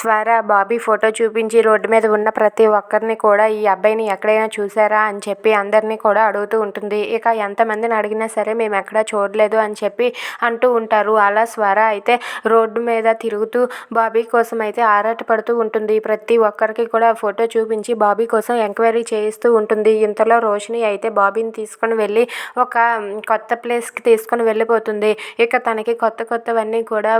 స్వర బాబీ ఫోటో చూపించి రోడ్డు మీద ఉన్న ప్రతి ఒక్కరిని కూడా ఈ అబ్బాయిని ఎక్కడైనా చూసారా అని చెప్పి అందరినీ కూడా అడుగుతూ ఉంటుంది. ఇక ఎంతమందిని అడిగినా సరే మేము ఎక్కడా చూడలేదు అని చెప్పి అంటూ ఉంటారు. అలా స్వర అయితే రోడ్డు మీద తిరుగుతూ బాబీ కోసం అయితే ఆరాటపడుతూ ఉంటుంది. ప్రతి ఒక్కరికి కూడా ఫోటో చూపించి బాబీ కోసం ఎంక్వైరీ చేయిస్తూ ఉంటుంది. ఇంతలో రోషిని అయితే బాబీని తీసుకొని వెళ్ళి ఒక కొత్త ప్లేస్కి తీసుకొని వెళ్ళిపోతుంది. ఇక తనకి కొత్త కొత్తవన్నీ కూడా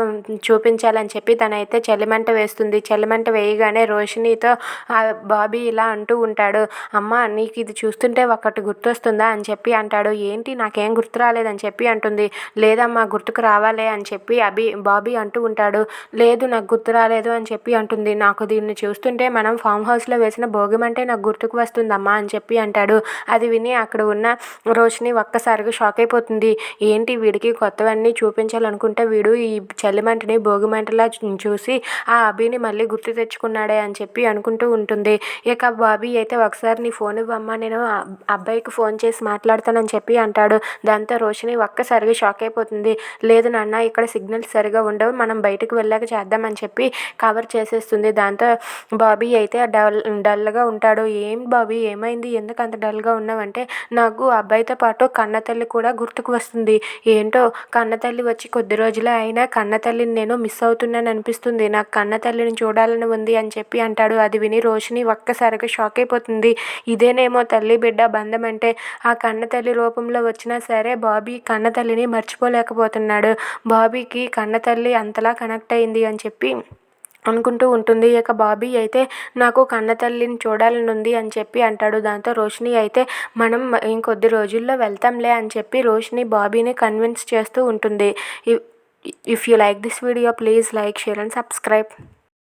చూపించాలని చెప్పి తనైతే చలిమంట వేస్తుంది. చలిమంట వేయగానే రోషినితో బాబీ ఇలా అంటూ ఉంటాడు. అమ్మ నీకు ఇది చూస్తుంటే ఒకటి గుర్తొస్తుందా? అని చెప్పి అంటాడు. ఏంటి? నాకేం గుర్తు రాలేదని చెప్పి అంటుంది. లేదమ్మా గుర్తుకు రావాలే అని చెప్పి అభి బాబీ అంటూ ఉంటాడు. లేదు నాకు గుర్తు రాలేదు అని చెప్పి అంటుంది. నాకు దీన్ని చూస్తుంటే మనం ఫామ్ హౌస్లో వేసిన భోగిమంటే నాకు గుర్తుకు వస్తుందమ్మా అని చెప్పి అంటాడు. అది విని అక్కడ ఉన్న రోషిని ఒక్కసారిగా షాక్ అయిపోతుంది ఏంటి? వీడికి కొత్తవన్నీ చూపించాలనుకుంటే వీడు ఈ చలిమంటని భోగిమంటలా చూసి ఆ అభిని మళ్ళీ గుర్తు తెచ్చుకున్నాడే అని చెప్పి అనుకుంటూ ఉంటుంది. ఇక బాబీ అయితే ఒకసారి నీ ఫోన్ ఇవ్వమ్మా నేను అబ్బాయికి ఫోన్ చేసి మాట్లాడతానని చెప్పి అంటాడు. దాంతో రోషిని ఒక్కసారిగా షాక్ అయిపోతుంది. లేదు నాన్న ఇక్కడ సిగ్నల్స్ సరిగా ఉండవు మనం బయటకు వెళ్ళాక చేద్దామని చెప్పి కవర్ చేసేస్తుంది. దాంతో బాబీ అయితే డల్ డల్గా ఉంటాడు. ఏం బాబీ ఏమైంది? ఎందుకు అంత డల్గా ఉన్నావంటే నాకు అబ్బాయితో పాటు కన్నతల్లి కూడా గుర్తుకు వస్తుంది. ఏంటో కన్నతల్లి వచ్చి కొద్ది రోజులే అయినా కన్నతల్లిని నేను మిస్ అవుతున్నాను అనిపిస్తుంది నాకు కన్న నేను చూడాలని ఉంది అని చెప్పి అంటాడు. అది విని రోషిని ఒక్కసారిగా షాక్ అయిపోతుంది. ఇదేనేమో తల్లి బిడ్డ బంధం అంటే ఆ కన్న తల్లి రూపంలో వచ్చినా సరే బాబీ కన్న తల్లిని మర్చిపోలేకపోతున్నాడు. బాబీకి కన్న తల్లి అంతలా కనెక్ట్ అయింది అని చెప్పి అనుకుంటూ ఉంటుంది. ఇక బాబీ అయితే నాకు కన్న తల్లిని చూడాలని ఉంది అని చెప్పి అంటాడు. దాంతో రోషిని అయితే మనం ఇంకొద్ది రోజుల్లో వెళ్తాంలే అని చెప్పి రోషిని బాబీని కన్విన్స్ చేస్తూ ఉంటుంది. If you like this video please like share and subscribe